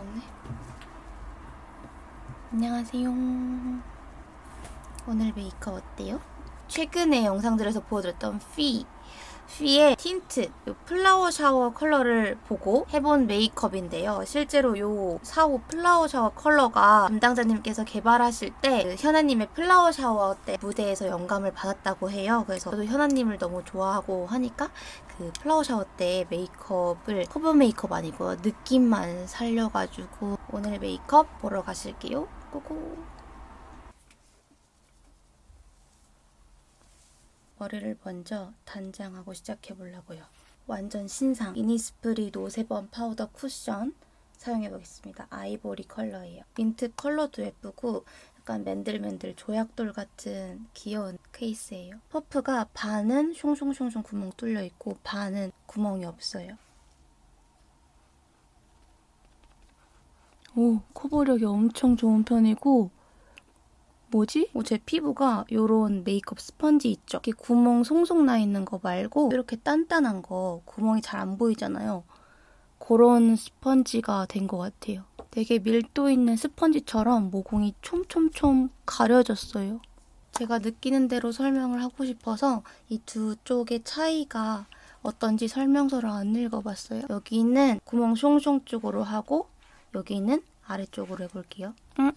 없네. 안녕하세요. 오늘 메이크업 어때요? 최근에 영상들에서 보여드렸던 피. 피의 틴트, 요 플라워 샤워 컬러를 보고 해본 메이크업인데요. 실제로 요 4호 플라워 샤워 컬러가 담당자님께서 개발하실 때 그 현아님의 플라워 샤워 때 무대에서 영감을 받았다고 해요. 그래서 저도 현아님을 너무 좋아하고 하니까 그 플라워 샤워 때 메이크업을 커버 메이크업 아니고 느낌만 살려가지고 오늘 메이크업 보러 가실게요. 고고. 머리를 먼저 단장하고 시작해 보려고요. 완전 신상 이니스프리 노세번 파우더 쿠션 사용해 보겠습니다. 아이보리 컬러예요. 민트 컬러도 예쁘고 약간 맨들맨들 조약돌 같은 귀여운 케이스예요. 퍼프가 반은 숑숑숑숑 구멍 뚫려 있고 반은 구멍이 없어요. 오, 커버력이 엄청 좋은 편이고 뭐지? 어, 제 피부가 요런 메이크업 스펀지 있죠? 이렇게 구멍 송송 나 있는 거 말고 이렇게 단단한 거 구멍이 잘 안 보이잖아요. 그런 스펀지가 된 것 같아요. 되게 밀도 있는 스펀지처럼 모공이 촘촘촘 가려졌어요. 제가 느끼는 대로 설명을 하고 싶어서 이 두 쪽의 차이가 어떤지 설명서를 안 읽어봤어요. 여기는 구멍 숑숑 쪽으로 하고 여기는 아래쪽으로 해볼게요. 응?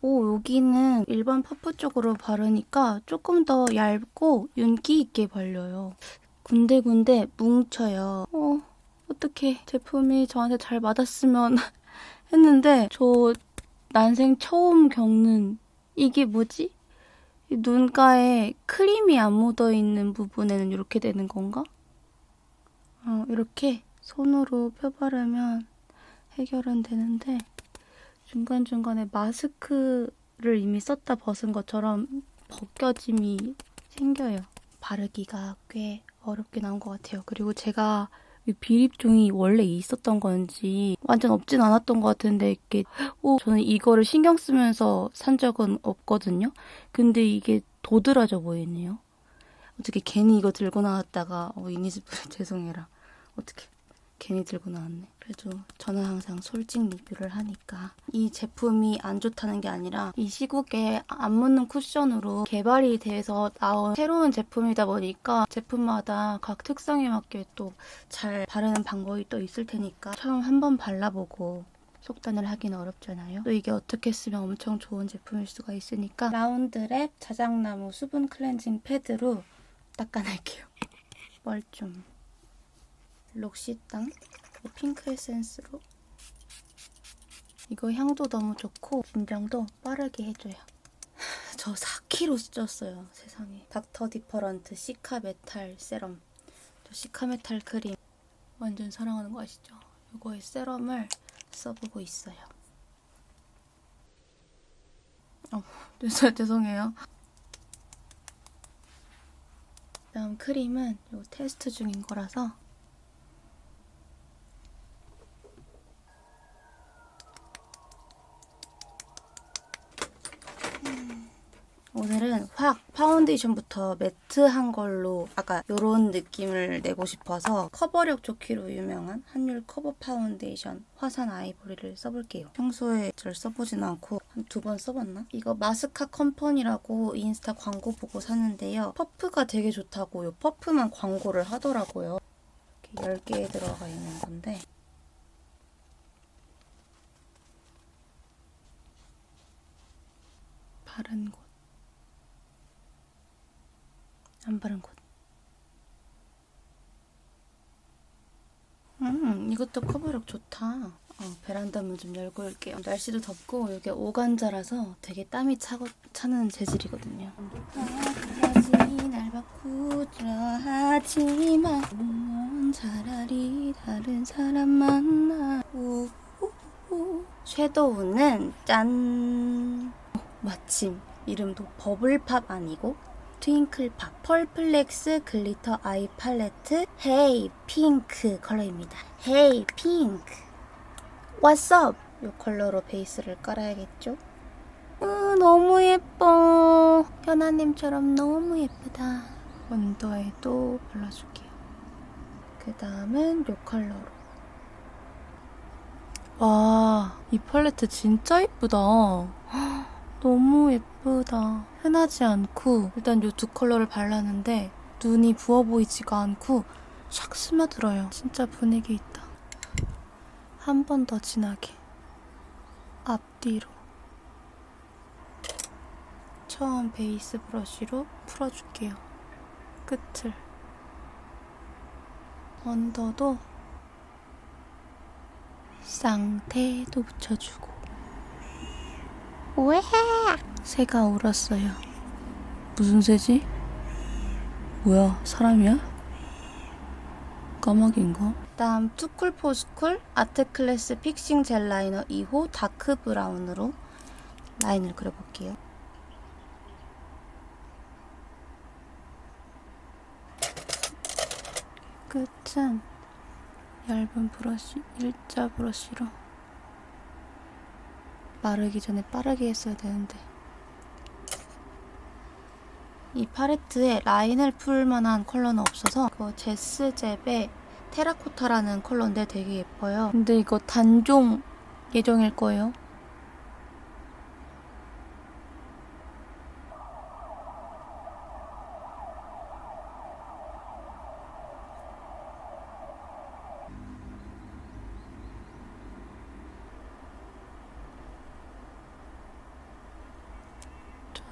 오, 여기는 일반 퍼프 쪽으로 바르니까 조금 더 얇고 윤기 있게 발려요. 군데군데 뭉쳐요. 어, 어떻게 제품이 저한테 잘 맞았으면 했는데 저 난생 처음 겪는 이게 뭐지? 이 눈가에 크림이 안 묻어 있는 부분에는 이렇게 되는 건가? 어, 이렇게 손으로 펴바르면 해결은 되는데 중간중간에 마스크를 이미 썼다 벗은 것처럼 벗겨짐이 생겨요. 바르기가 꽤 어렵게 나온 것 같아요. 그리고 제가 이 비립종이 원래 있었던 건지 완전 없진 않았던 것 같은데 이게 오 저는 이거를 신경 쓰면서 산 적은 없거든요. 근데 이게 도드라져 보이네요. 어떻게 괜히 이거 들고 나왔다가 어, 이니스프리 죄송해라. 어떻게 괜히 들고 나왔네. 그래도 저는 항상 솔직 리뷰를 하니까 이 제품이 안 좋다는 게 아니라 이 시국에 안 묻는 쿠션으로 개발이 돼서 나온 새로운 제품이다 보니까 제품마다 각 특성에 맞게 또 잘 바르는 방법이 또 있을 테니까 처음 한번 발라보고 속단을 하기는 어렵잖아요. 또 이게 어떻게 쓰면 엄청 좋은 제품일 수가 있으니까 라운드랩 자작나무 수분 클렌징 패드로 닦아낼게요. 뻘좀 록시땅 핑크 에센스로 이거 향도 너무 좋고 진정도 빠르게 해줘요. 저 4kg 쪘어요 세상에. 닥터 디퍼런트 시카 메탈 세럼 저 시카 메탈 크림 완전 사랑하는 거 아시죠? 이거의 세럼을 써보고 있어요. 어, 죄송, 죄송해요. 다음 크림은 요 테스트 중인 거라서 오늘은 확 파운데이션부터 매트한 걸로 아까 이런 느낌을 내고 싶어서 커버력 좋기로 유명한 한율 커버 파운데이션 화산 아이보리를 써볼게요. 평소에 잘 써보진 않고 한 두 번 써봤나? 이거 마스카 컴퍼니라고 인스타 광고 보고 샀는데요. 퍼프가 되게 좋다고 요 퍼프만 광고를 하더라고요. 이렇게 10개에 들어가 있는 건데 바른 곳 안 바른 곳. 음, 이것도 커버력 좋다. 어, 베란다 문 좀 열고 올게요. 날씨도 덥고 이게 오간자라서 되게 땀이 차고, 차는 재질이거든요. 하지 날 바꾸려 하지만 넌 차라리 다른 사람 만나. 섀도우는 짠. 어, 마침 이름도 버블팝 아니고 트윙클팝 펄플렉스 글리터 아이 팔레트 헤이 핑크 컬러입니다. 헤이 핑크 up? 이 컬러로 베이스를 깔아야겠죠? 으, 너무 예뻐. 현아님처럼 너무 예쁘다. 언더에도 발라줄게요. 그 다음은 이 컬러로 와, 이 팔레트 진짜 예쁘다. 너무 예 쁘다. 흔하지 않고 일단 요 두 컬러를 발랐는데 눈이 부어 보이지가 않고 샥 스며들어요. 진짜 분위기 있다. 한 번 더 진하게 앞뒤로 처음 베이스 브러쉬로 풀어줄게요. 끝을 언더도 쌍태도 붙여주고 왜? 새가 울었어요. 무슨 새지? 뭐야, 사람이야? 까마귀인가? 다음 투쿨 포스쿨 아트클래스 픽싱 젤 라이너 2호 다크 브라운으로 라인을 그려볼게요. 끝은 얇은 브러쉬, 일자 브러쉬로 마르기 전에 빠르게 했어야 되는데 이 팔레트에 라인을 풀 만한 컬러는 없어서 그 제스잽의 테라코타라는 컬러인데 되게 예뻐요. 근데 이거 단종 예정일 거예요.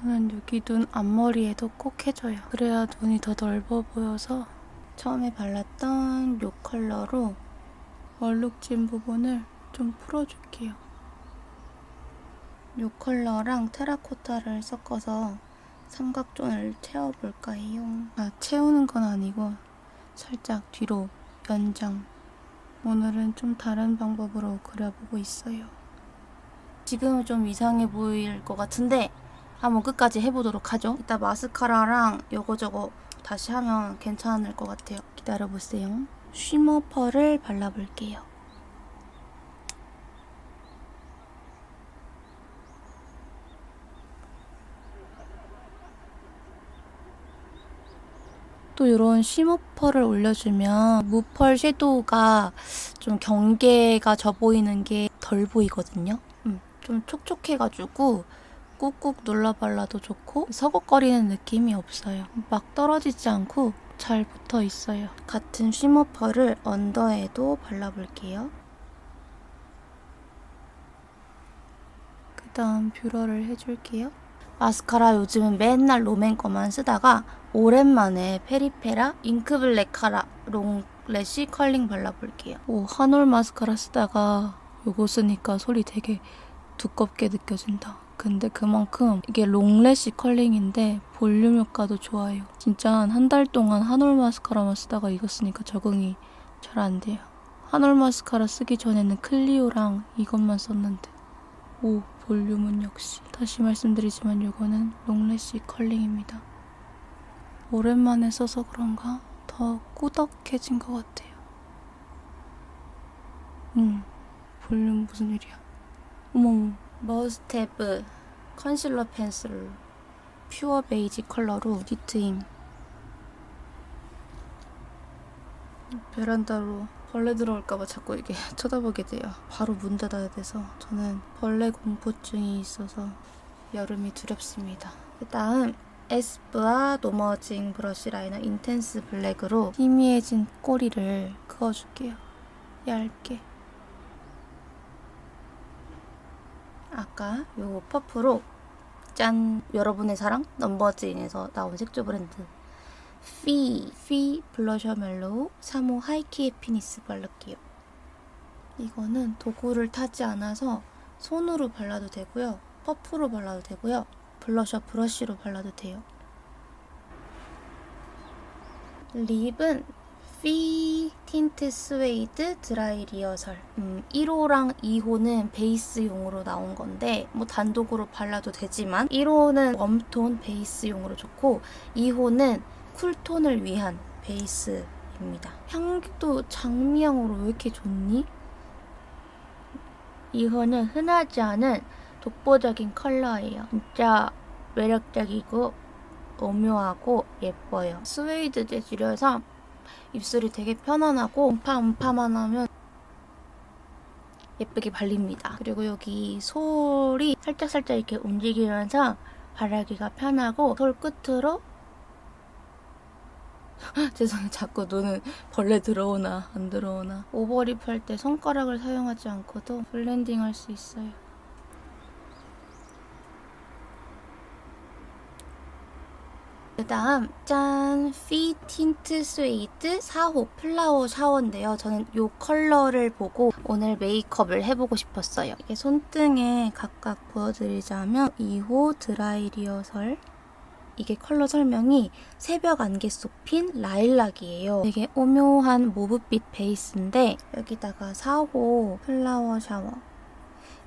저는 여기 눈 앞머리에도 꼭 해줘요. 그래야 눈이 더 넓어 보여서 처음에 발랐던 이 컬러로 얼룩진 부분을 좀 풀어줄게요. 이 컬러랑 테라코타를 섞어서 삼각존을 채워볼까 해요. 아, 채우는 건 아니고 살짝 뒤로 연장. 오늘은 좀 다른 방법으로 그려보고 있어요. 지금은 좀 이상해 보일 것 같은데 한번 끝까지 해보도록 하죠. 이따 마스카라랑 요거저거 다시 하면 괜찮을 것 같아요. 기다려보세요. 쉬머 펄을 발라볼게요. 또 이런 쉬머 펄을 올려주면 무펄 섀도우가 좀 경계가 져 보이는 게 덜 보이거든요. 음, 좀 촉촉해가지고 꾹꾹 눌러 발라도 좋고 서걱거리는 느낌이 없어요. 막 떨어지지 않고 잘 붙어 있어요. 같은 쉬머 펄을 언더에도 발라볼게요. 그 다음 뷰러를 해줄게요. 마스카라 요즘은 맨날 롬앤 거만 쓰다가 오랜만에 페리페라 잉크블랙 카라 롱래쉬 컬링 발라볼게요. 오, 한올 마스카라 쓰다가 요거 쓰니까 소리 되게 두껍게 느껴진다. 근데 그만큼 이게 롱래쉬 컬링인데 볼륨 효과도 좋아요. 진짜 한 달 동안 한올 마스카라만 쓰다가 이거 쓰니까 적응이 잘 안 돼요. 한올 마스카라 쓰기 전에는 클리오랑 이것만 썼는데 오 볼륨은 역시 다시 말씀드리지만 이거는 롱래쉬 컬링입니다. 오랜만에 써서 그런가 더 꾸덕해진 것 같아요. 음 볼륨 무슨 일이야? 어머머 머스테브 컨실러 펜슬 퓨어 베이지 컬러로 뒤트임 베란다로 벌레 들어올까봐 자꾸 이게 쳐다보게 돼요. 바로 문 닫아야 돼서 저는 벌레 공포증이 있어서 여름이 두렵습니다. 그 다음 에스쁘아 노머징 브러쉬 라이너 인텐스 블랙으로 희미해진 꼬리를 그어줄게요. 얇게. 아까 요 퍼프로 짠! 여러분의 사랑 넘버즈인에서 나온 색조 브랜드 피, 피 블러셔 멜로우 3호 하이키의 피니스 바를게요. 이거는 도구를 타지 않아서 손으로 발라도 되고요. 퍼프로 발라도 되고요. 블러셔 브러쉬로 발라도 돼요. 립은 피 틴트 스웨이드 드라이 리어설. 음, 1호랑 2호는 베이스용으로 나온 건데 뭐 단독으로 발라도 되지만 1호는 웜톤 베이스용으로 좋고 2호는 쿨톤을 위한 베이스입니다. 향도 장미향으로 왜 이렇게 좋니? 이거는 흔하지 않은 독보적인 컬러예요. 진짜 매력적이고 오묘하고 예뻐요. 스웨이드 재질이어서 입술이 되게 편안하고 음파 음파만 하면 예쁘게 발립니다. 그리고 여기 솔이 살짝살짝 이렇게 움직이면서 바르기가 편하고 솔 끝으로 죄송해요. 자꾸 눈은 벌레 들어오나 안 들어오나. 오버립 할 때 손가락을 사용하지 않고도 블렌딩 할 수 있어요. 그 다음 짠! 피 틴트 스웨이드 4호 플라워 샤워인데요. 저는 이 컬러를 보고 오늘 메이크업을 해보고 싶었어요. 이게 손등에 각각 보여드리자면 2호 드라이 리허설 이게 컬러 설명이 새벽 안개 속 핀 라일락이에요. 되게 오묘한 모브빛 베이스인데 여기다가 4호 플라워 샤워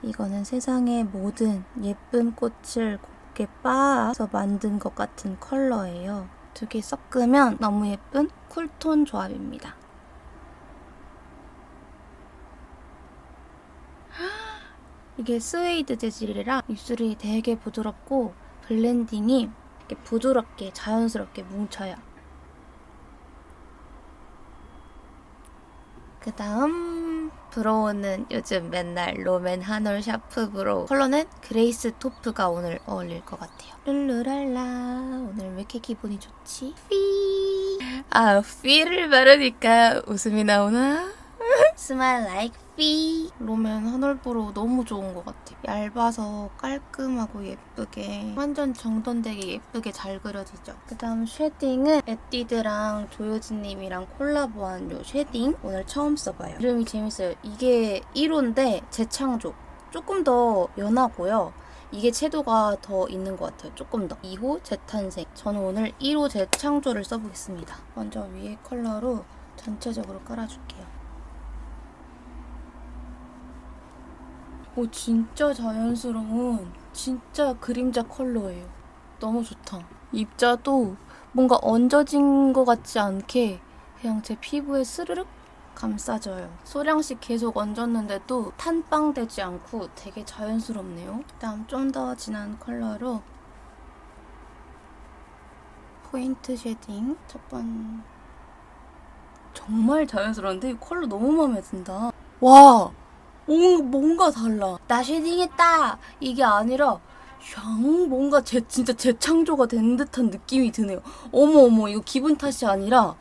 이거는 세상의 모든 예쁜 꽃을 곱게 빻아서 만든 것 같은 컬러예요. 두 개 섞으면 너무 예쁜 쿨톤 조합입니다. 이게 스웨이드 재질이라 입술이 되게 부드럽고 블렌딩이 이렇게 부드럽게 자연스럽게 뭉쳐요. 그 다음 브로우는 요즘 맨날 롬앤 하놀 샤프 브로우 컬러는 그레이스 토프가 오늘 어울릴 것 같아요. 룰루랄라 오늘 왜 이렇게 기분이 좋지? 피. 아 피를 바르니까 웃음이 나오나? Smile like 피. 롬앤 하놀 브로우 너무 좋은 것 같아요. 얇아서 깔끔하고 예쁘게 완전 정돈되게 예쁘게 잘 그려지죠. 그 다음 쉐딩은 에뛰드랑 조효진님이랑 콜라보한 요 쉐딩 오늘 처음 써봐요. 이름이 재밌어요. 이게 1호인데 재창조. 조금 더 연하고요. 이게 채도가 더 있는 것 같아요. 조금 더. 2호 재탄생. 저는 오늘 1호 재창조를 써보겠습니다. 먼저 위에 컬러로 전체적으로 깔아줄게요. 오 진짜 자연스러운 진짜 그림자 컬러예요. 너무 좋다. 입자도 뭔가 얹어진 것 같지 않게 그냥 제 피부에 스르륵 감싸져요. 소량씩 계속 얹었는데도 탄빵되지 않고 되게 자연스럽네요. 그다음 좀 더 진한 컬러로 포인트 쉐딩 첫 번. 정말 자연스러운데 이 컬러 너무 마음에 든다. 와 뭔가, 뭔가 달라. 나 쉐딩했다! 이게 아니라, 샹, 뭔가 재, 진짜 재창조가 된 듯한 느낌이 드네요. 어머, 어머, 이거 기분 탓이 아니라,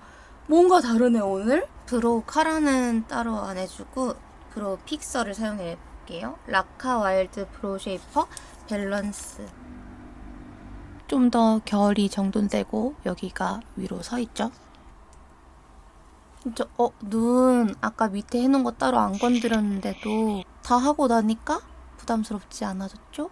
뭔가 다르네, 오늘? 브로우 카라는 따로 안 해주고, 브로우 픽서를 사용해 볼게요. 라카 와일드 브로우 쉐이퍼 밸런스. 좀 더 결이 정돈되고, 여기가 위로 서 있죠? 진짜 어 눈 아까 밑에 해놓은 거 따로 안 건드렸는데도 다 하고 나니까 부담스럽지 않아졌죠?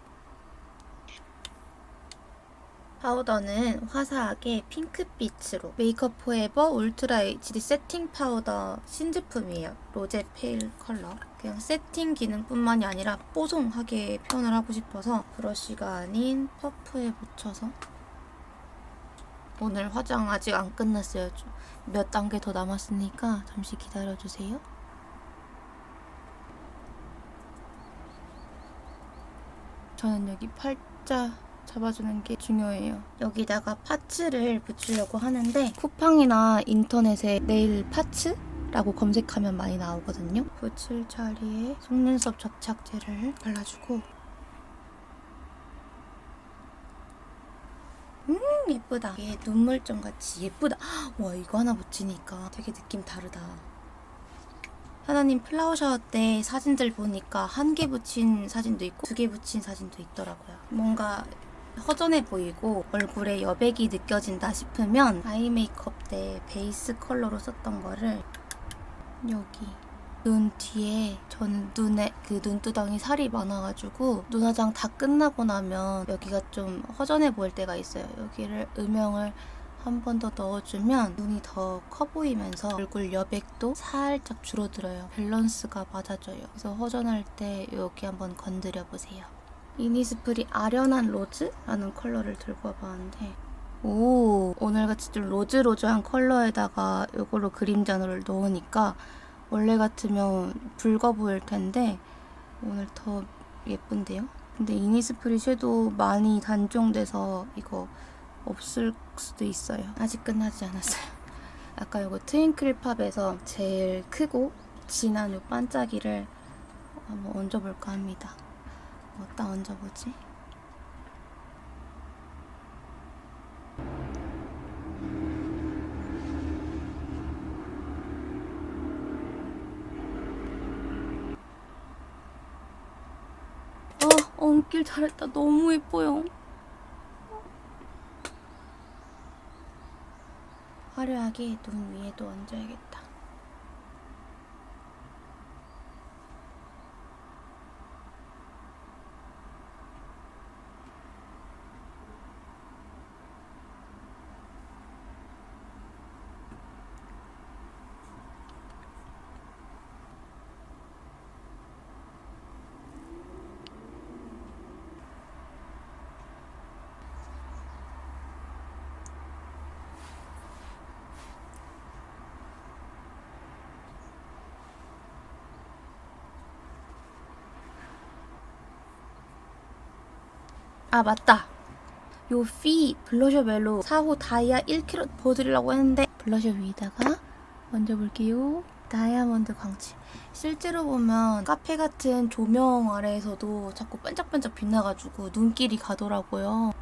파우더는 화사하게 핑크빛으로 메이크업 포에버 울트라 HD 세팅 파우더 신제품이에요. 로제 페일 컬러. 그냥 세팅 기능뿐만이 아니라 뽀송하게 표현을 하고 싶어서 브러쉬가 아닌 퍼프에 묻혀서 오늘 화장 아직 안 끝났어요. 좀몇 단계 더 남았으니까 잠시 기다려주세요. 저는 여기 팔자 잡아주는 게 중요해요. 여기다가 파츠를 붙이려고 하는데 쿠팡이나 인터넷에 네일 파츠? 라고 검색하면 많이 나오거든요. 붙일 자리에 속눈썹 접착제를 발라주고 음 예쁘다. 이게 눈물점 같이 예쁘다. 와 이거 하나 붙이니까 되게 느낌 다르다. 하나님 플라워 샤워 때 사진들 보니까 한 개 붙인 사진도 있고 두 개 붙인 사진도 있더라고요. 뭔가 허전해 보이고 얼굴에 여백이 느껴진다 싶으면 아이 메이크업 때 베이스 컬러로 썼던 거를 여기 눈 뒤에 저는 눈에 그 눈두덩이 살이 많아가지고 눈화장 다 끝나고 나면 여기가 좀 허전해 보일 때가 있어요. 여기를 음영을 한 번 더 넣어주면 눈이 더 커 보이면서 얼굴 여백도 살짝 줄어들어요. 밸런스가 맞아져요. 그래서 허전할 때 여기 한번 건드려 보세요. 이니스프리 아련한 로즈라는 컬러를 들고 와봤는데 오 오늘같이 좀 로즈로즈한 컬러에다가 이걸로 그림자를 넣으니까 원래 같으면 붉어 보일 텐데 오늘 더 예쁜데요? 근데 이니스프리 섀도우 많이 단종돼서 이거 없을 수도 있어요. 아직 끝나지 않았어요. 아까 이거 트윙클 팝에서 제일 크고 진한 이 반짝이를 한번 얹어볼까 합니다. 어디다 얹어보지? 아, 얹길 잘했다. 너무 예뻐요. 화려하게 눈 위에도 얹어야겠다. 아 맞다. 요 피 블러셔 멜로 4호 다이아 1kg 보여드리려고 했는데 블러셔 위에다가 얹어볼게요. 다이아몬드 광채. 실제로 보면 카페 같은 조명 아래에서도 자꾸 반짝반짝 빛나가지고 눈길이 가더라고요